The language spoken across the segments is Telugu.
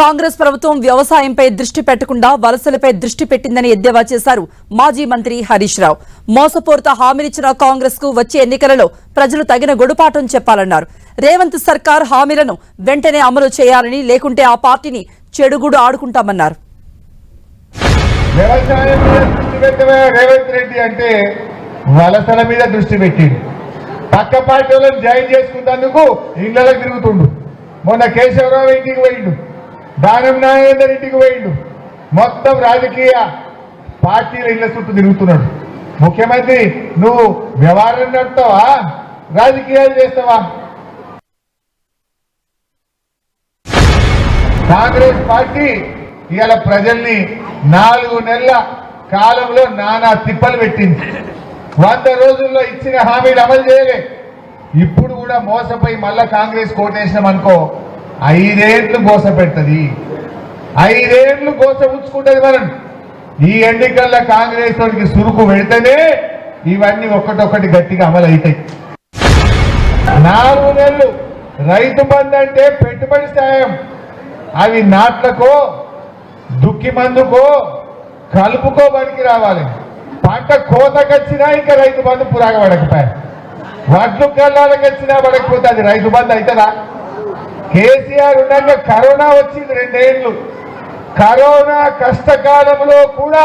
కాంగ్రెస్ ప్రభుత్వం వ్యవసాయంపై దృష్టి పెట్టకుండా వలసలపై దృష్టి పెట్టిందని ఎద్దేవా చేశారు మాజీ మంత్రి హరీష్ రావు. మోసపూరిత హామీలిచ్చిన కాంగ్రెస్కు వచ్చే ఎన్నికలలో ప్రజలు తగిన గుణపాఠం చెప్పాలన్నారు. రేవంత్ సర్కార్ హామీలను వెంటనే అమలు చేయాలని లేకుంటే ఆ పార్టీని చెడుగుడు ఆడుకుంటామన్నారు. రేవంత్ రెడ్డి అంటే వలసల మీద దృష్టి పెట్టిండు. పక్క పార్టీ వాళ్ళని జాయిన్ చేసుకున్నందుకు తిరుగుతుండు. మొన్న కేశవరావు ఇంటికి పోయిండు. దానం నాగేందర్ ఇంటికి పోయిండు. మొత్తం రాజకీయ పార్టీల ఇళ్ళ చుట్టూ తిరుగుతున్నాడు. ముఖ్యమంత్రి నువ్వు వ్యవహారం నడుపుతావా రాజకీయాలు చేస్తావా? కాంగ్రెస్ పార్టీ ఇవాళ ప్రజల్ని నాలుగు నెలల కాలంలో నానా తిప్పలు పెట్టింది. వంద రోజుల్లో ఇచ్చిన హామీలు అమలు చేయలే. ఇప్పుడు కూడా మోసపోయి మళ్ళా కాంగ్రెస్ కోటేసినాం అనుకో ఐదేళ్ళు గోస పెడుతుంది. ఐదేళ్ళు గోస ఉంచుకుంటది మనం ఈ ఎన్నికల్లో కాంగ్రెస్ వాడికి సురుకు పెడితేనే ఇవన్నీ ఒక్కటొక్కటి గట్టిగా అమలు అవుతాయి నాలుగు నెలలు రైతు బంధు అంటే పెట్టుబడి సాయం. అవి నాట్లకో దుక్కి మందుకో కలుపుకో పనికి రావాలి. పంట కోతకొచ్చినా ఇంకా రైతు బంధు పురాగ పడకపోయా వడ్లు కల్లాలకు పడకపోతే అది రైతు బంధు అవుతుందా కేసీఆర్ ఉండగా కరోనా వచ్చింది రెండేళ్ళు కరోనా కష్టకాలంలో కూడా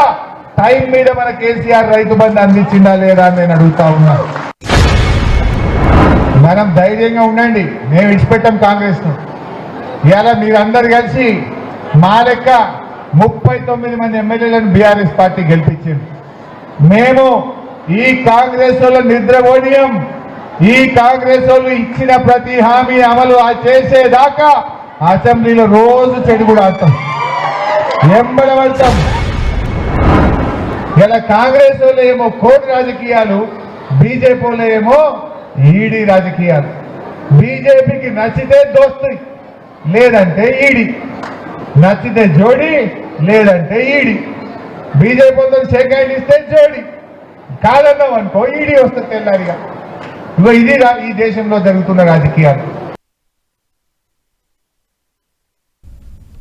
టైం మీద మన కేసీఆర్ రైతు బంధు అందించిందా లేదా అని నేను అడుగుతా ఉన్నా. మనం ధైర్యంగా ఉండండి. మేము విడిచిపెట్టాం కాంగ్రెస్ను ఇవాళ మీరందరు కలిసి మా లెక్క ముప్పై తొమ్మిది మంది ఎమ్మెల్యేలను బీఆర్ఎస్ పార్టీ గెలిపించింది. మేము ఈ కాంగ్రెస్ నిద్ర ఓడియం ఈ కాంగ్రెస్ వాళ్ళు ఇచ్చిన ప్రతి హామీ అమలు ఆ చేసేదాకా అసెంబ్లీలో రోజు చెడు కూడా ఆడతాం. ఎంబడబడతాం. ఇలా కాంగ్రెస్ వాళ్ళు ఏమో కోటి రాజకీయాలు బీజేపీ వాళ్ళు ఏమో ఈడీ రాజకీయాలు. బీజేపీకి నచ్చితే దోస్తు లేదంటే ఈడి. నచ్చితే జోడి లేదంటే ఈడి. బీజేపీ వాళ్ళతో షేకాయలు ఇస్తే జోడి. కాదన్నాం అనుకో ఈడీ వస్తుంది తెల్లారిగా. ఇది ఈ దేశంలో జరుగుతున్న రాజకీయాలు.